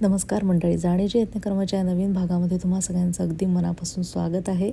नमस्कार मंडळी जाणीजी यत्नकर्माच्या या नवीन भागामध्ये तुम्हा सगळ्यांचं अगदी मनापासून स्वागत आहे.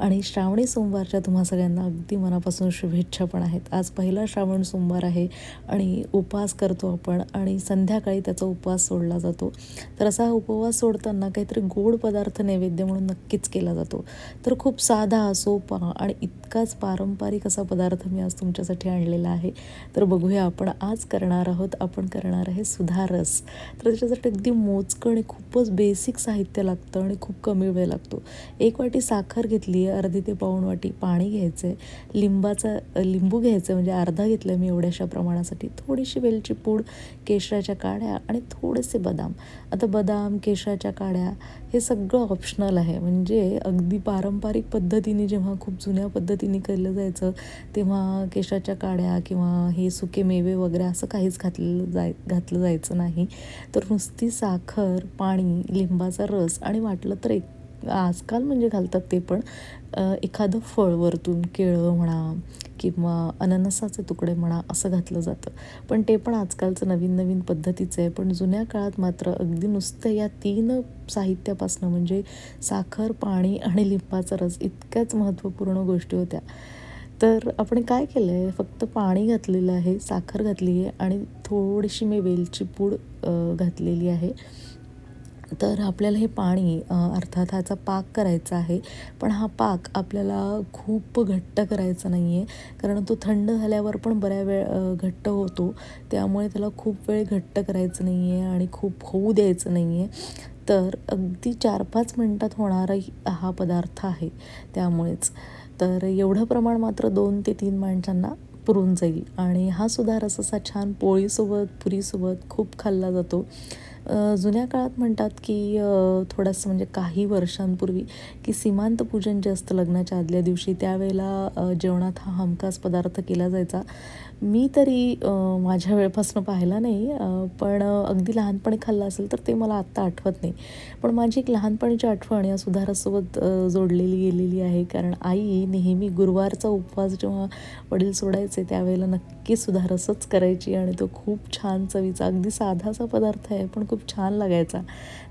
आणि श्रावणी सोमवारच्या तुम्हा सगळ्यांना अगदी मनापासून शुभेच्छा पण आहेत. आज पहिला श्रावण सोमवार आहे आणि उपवास करतो आपण आणि संध्याकाळी त्याचा उपवास सोडला जातो. तर असा हा उपवास सोडताना काहीतरी गोड पदार्थ नैवेद्य म्हणून नक्कीच केला जातो. तर खूप साधा सोपा आणि इतकाच पारंपरिक असा पदार्थ मी आज तुमच्यासाठी आणलेला आहे. तर बघूया आपण आज करणार आहोत आपण करणार आहे सुधारस तर त्याच्यासाठी अगदी मोजकं आणि खूपच बेसिक साहित्य लागतं आणि खूप कमी वेळ लागतो. एक वाटी साखर घेतली आहे अर्धी ते पाऊण वाटी पाणी घ्यायचं आहे लिंबाचा लिंबू घ्यायचं म्हणजे अर्धा घेतलं मी एवढ्याशा प्रमाणासाठी. थोडीशी वेलची पूड केशराच्या काड्या आणि थोडेसे बदाम. आता बदाम केशराच्या काड्या हे सगळं ऑप्शनल आहे. म्हणजे अगदी पारंपरिक पद्धतीने जेव्हा खूप जुन्या पद्धतीने केलं जायचं तेव्हा केशराच्या काड्या किंवा हे सुके मेवे वगैरे असं काहीच घातलेलं जाय घातलं जायचं नाही. तर नुसती सा साखर पाणी लिंबाचा रस आणि वाटलं तर एक आजकाल म्हणजे घालतात ते पण एखादं फळ वरतून केळं म्हणा किंवा अननसाचे तुकडे म्हणा असं घातलं जातं. पण ते पण आजकालचं नवीन नवीन पद्धतीचं आहे. पण जुन्या काळात मात्र अगदी नुसतं या तीन साहित्यापासनं म्हणजे साखर पाणी आणि लिंबाचा रस इतक्याच महत्त्वपूर्ण गोष्टी होत्या. तर आपण काय केलं आहे फक्त पाणी घातलेलं आहे साखर घातली आहे आणि थोडीशी मी वेलची पूड घातलेली आहे. तर आपल्याला हे पाणी अर्थात ह्याचा पाक करायचा आहे पण हा पाक आपल्याला खूप घट्ट करायचा नाही आहे कारण तो थंड झाल्यावर पण बऱ्या वेळ घट्ट होतो. त्यामुळे त्याला खूप वेळ घट्ट करायचं नाही आहे आणि खूप होऊ द्यायचं नाही आहे तर अगदी चार पाच मिनटात होणारा हा पदार्थ आहे त्यामुळेच. तर एवढं प्रमाण मात्र दोन ते तीन माणसांना पुरून जाईल. आणि हा सुद्धा रस असा छान पोळीसोबत पुरीसोबत खूप खाल्ला जातो. जुन्या काळात म्हणतात की थोडंसं म्हणजे काही वर्षांपूर्वी की सीमांत पूजन जे असतं लग्नाच्या आदल्या दिवशी त्यावेळेला जेवणात हा हमखास पदार्थ केला जायचा. मी तरी माझ्या वेळपासून पाहिला नाही पण अगदी लहानपणी खाल्ला असेल तर ते मला आत्ता आठवत नाही. पण माझी एक लहानपणीची आठवण या सुधारासोबत जोडलेली गेलेली आहे. कारण आई नेहमी गुरुवारचा उपवास जेव्हा वडील सोडायचे त्यावेळेला नक्की सुधारसच करायची आणि तो खूप छान चवीचा अगदी साधासा पदार्थ आहे. पण खूप खूप छान लागायचा.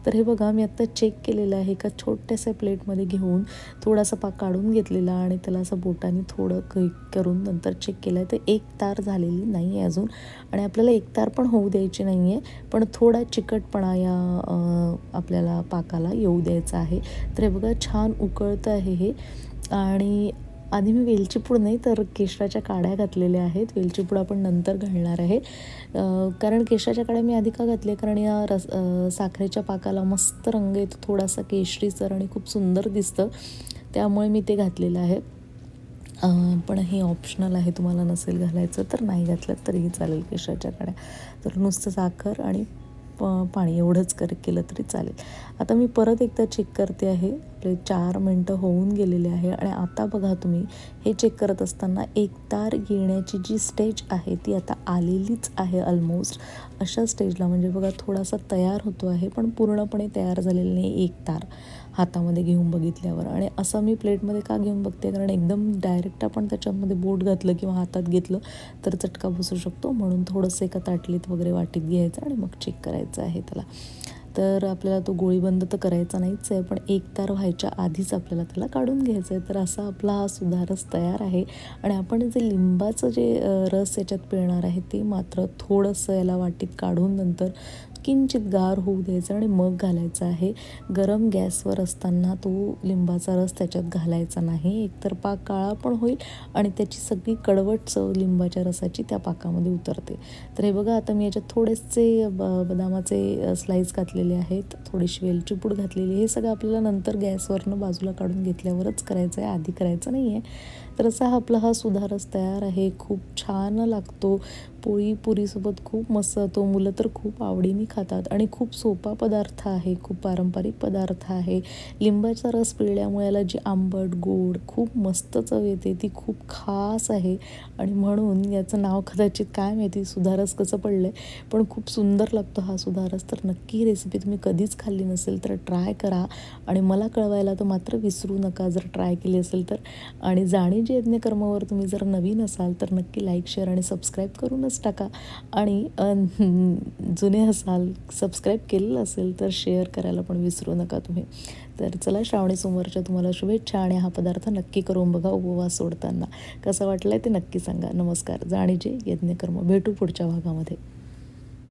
तर हे बघा मी आत्ता चेक केलेलं आहे एका छोट्याशा प्लेटमध्ये घेऊन थोडासा पाक काढून घेतलेला आणि त्याला असं बोटाने थोडं क करून नंतर चेक केलं आहे तर एक तार झालेली नाही आहे अजून आणि आपल्याला एक तार पण होऊ द्यायची नाही आहे पण थोडा चिकटपणा या आपल्याला पाकाला येऊ द्यायचा आहे. तर हे बघा छान उकळतं आहे हे. आणि आधी मी वेलचीपूड नाही तर केशराच्या काड्या घातलेल्या आहेत. वेलचीपूड आपण नंतर घालणार आहे. कारण केशराच्या काड्या मी आधी का घातल्या? कारण या रस साखरेच्या पाकाला मस्त रंग येतो. थोडासा केशरीसर आणि खूप सुंदर दिसतं. त्यामुळे मी ते घातलेलं आहे. पण हे ऑप्शनल आहे. तुम्हाला नसेल घालायचं तर नाही घातलं तरीही चालेल केशराच्या काड्या. तर नुसतं साखर आणि प पाणी एवढंच कर केलं तरी चालेल. आता मी परत एकदा चेक करते आहे. आपले चार मिनटं होऊन गेलेले आहे. आणि आता बघा तुम्ही हे चेक करत असताना एक तार येण्याची जी स्टेज आहे ती आता आलेलीच आहे ऑलमोस्ट अशा स्टेजला म्हणजे बघा थोडासा तयार होतो आहे पण पूर्णपणे तयार झालेला नाही एक तार हातामध्ये घेऊन बघितल्यावर. आणि असं मी प्लेटमध्ये का घेऊन बघते? कारण एकदम डायरेक्ट आपण त्याच्यामध्ये बोट घातलं किंवा हातात घेतलं तर चटका बसू शकतो. म्हणून थोडंसं एका ताटलीत वगैरे वाटीत घ्यायचं आणि मग चेक करायचं आहे त्याला. तर आपल्याला तो गोळीबंद तर करायचा नाहीच आहे पण एक तार व्हायच्या आधीच आपल्याला त्याला काढून घ्यायचं आहे. तर असा आपला हा सुधारस तयार आहे. आणि आपण जे लिंबाचं जे रस याच्यात पिळणार आहे ते मात्र थोडंसं याला वाटीत काढून नंतर किंचित गार होऊ द्यायचं आणि मग घालायचं आहे. गरम गॅसवर असताना तो लिंबाचा रस त्याच्यात घालायचा नाही. एकतर पाक काळा पण होईल आणि त्याची सगळी कडवट चव लिंबाच्या रसाची त्या पाकामध्ये उतरते. तर हे बघा आता मी याच्यात थोडेसे ब बदामाचे स्लाईस घातलेले आहेत. थोडीशी वेलची पूड घातलेली हे सगळं आपल्याला नंतर गॅसवरनं बाजूला काढून घेतल्यावरच करायचं आहे आधी करायचं नाही आहे तर असा हा आपला हा सुधारस तयार आहे. खूप छान लागतो. पोळी पुरीसोबत खूप मस्त. तो मुलं तर खूप आवडीने खातात. आणि खूप सोपा पदार्थ आहे. खूप पारंपरिक पदार्थ आहे. लिंबाचा रस पिळल्यामुळे याला जी आंबट गोड खूप मस्त चव येते. ती खूप खास आहे. आणि म्हणून याचं नाव कदाचित काय माहिती? सुधारस कसं पडलं आहे पण खूप सुंदर लागतो हा सुधारस. तर नक्की रेसिपी तुम्ही कधीच खाल्ली नसेल तर ट्राय करा. आणि मला कळवायला तर मात्र विसरू नका जर ट्राय केली असेल तर. आणि जाणीची यज्ञकर्मावर तुम्ही जर नवीन असाल तर नक्की लाईक शेअर आणि सबस्क्राईब करूनच नक्कीच टाका. आणि जुने असाल सबस्क्राईब केलेलं असेल तर शेअर करायला पण विसरू नका तुम्ही. तर चला श्रावणी सोमवारच्या तुम्हाला शुभेच्छा आणि हा पदार्थ नक्की करून बघा उपवास सोडताना. कसं वाटलं ते नक्की सांगा. नमस्कार. जाणीजे यज्ञकर्म. भेटू पुढच्या भागामध्ये.